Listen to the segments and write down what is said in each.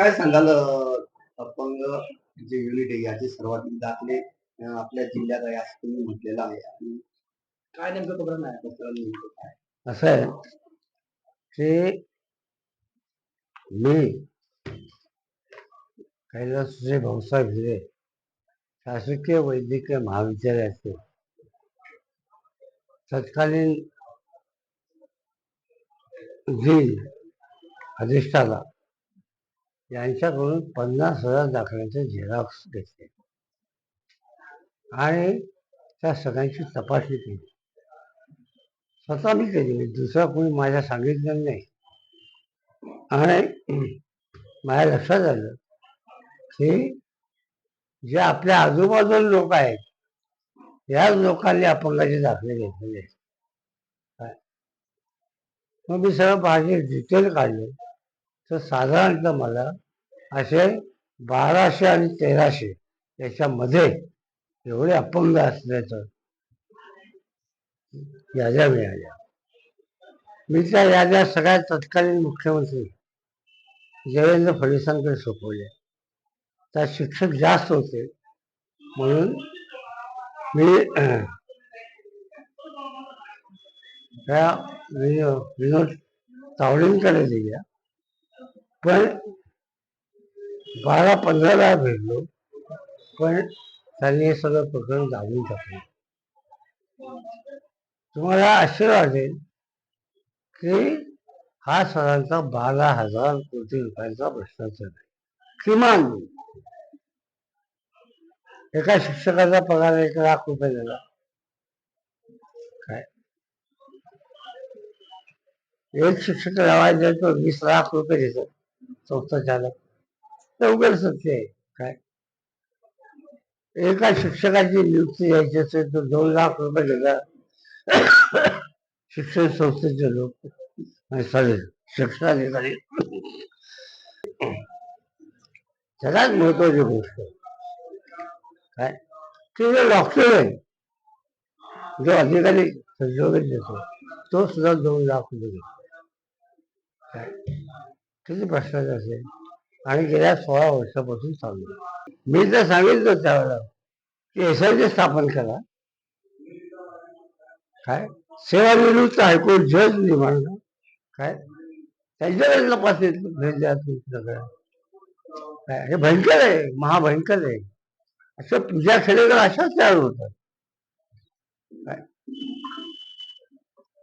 काय सांगाल अपंग जे युनिट आहे याचे सर्वाधिक दाखले आपल्या जिल्ह्यात आहे असं तुम्ही म्हटलेलं आहे. आणि काय नेमकं प्रकरण आहे? प्रकरण नेमकं काय? असं आहे की मी कैलास श्री भाऊसाहेब हिरे शासकीय वैद्यकीय महाविद्यालयाचे तत्कालीन जी अधिष्ठाता यांच्याकडून पन्नास हजार दाखल्याचे झेरॉक्स घेतले. आणि त्या सगळ्यांची तपासणी केली. स्वतः मी केली म्हणजे दुसरा कोणी माझ्या सांगितलं नाही. आणि माझ्या लक्षात आलं की जे आपल्या आजूबाजूला लोक आहेत याच लोकांनी अपंगाचे दाखले घेतलेले आहेत. मग मी सगळं माझे डिटेल काढले. तर साधारणतः मला असे बाराशे आणि तेराशे याच्यामध्ये एवढे अपंग असल्याचं याद्या मिळाल्या. मी त्या याद्या सगळ्या तत्कालीन मुख्यमंत्री देवेंद्र फडणवीसांकडे सोपवल्या. त्यात शिक्षक जास्त होते. म्हणून मी त्या विनो- विनोद तावडेंकडे दिल्या. पण बारा पंधरा वेळा भेटलो पण त्यांनी हे सगळं प्रकरण दाबून टाकलं तुम्हाला आश्चर्य वाटेल की हा सरांचा बारा हजार कोटी रुपयांचा भ्रष्टाचार आहे. किमान. एका शिक्षकाचा पगार एक लाख रुपये दिला काय? एक शिक्षक लावायचा तो वीस लाख रुपये देतो संस्था झालं. तर उघड सत्य आहे. काय? एका शिक्षकाची नियुक्ती घ्यायची असेल तर दोन लाख रुपये घेतात शिक्षण संस्थेचे लोक. आणि शिक्षणाधिकारी. सगळ्यात महत्वाची गोष्ट काय? ते जो डॉक्टर आहे जो अधिकारी संशोधन देतो तो सुद्धा दोन लाख रुपये घेतो. काय? किती भ्रष्टाचार असेल आणि गेल्या सोळा वर्षापासून चालू आहे. मी तर सांगितलं त्यावेळेला की एस आय स्थापन करा. काय? सेवानिवृत्त हायकोर्ट जज निर्माण काय? त्यांच्याकडे तपासणी भेट द्या सगळं. काय? हे भयंकर आहे महाभयंकर आहे. असं पूजा खेडेकर अशाच तयार होतात. काय?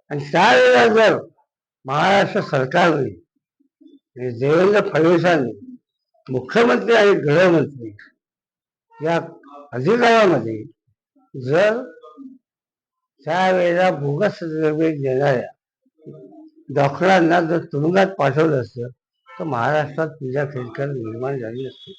आणि त्यावेळेला जर महाराष्ट्र सरकारने देवेंद्र फडणवीसांनी मुख्यमंत्री आणि गृहमंत्री या अधिकारामध्ये जर त्यावेळेला बोगस सर्टिफिकेट देणाऱ्या डॉक्टरांना जर तुरुंगात पाठवलं असतं तर महाराष्ट्रात पूजा खेळकर निर्माण झाली असती.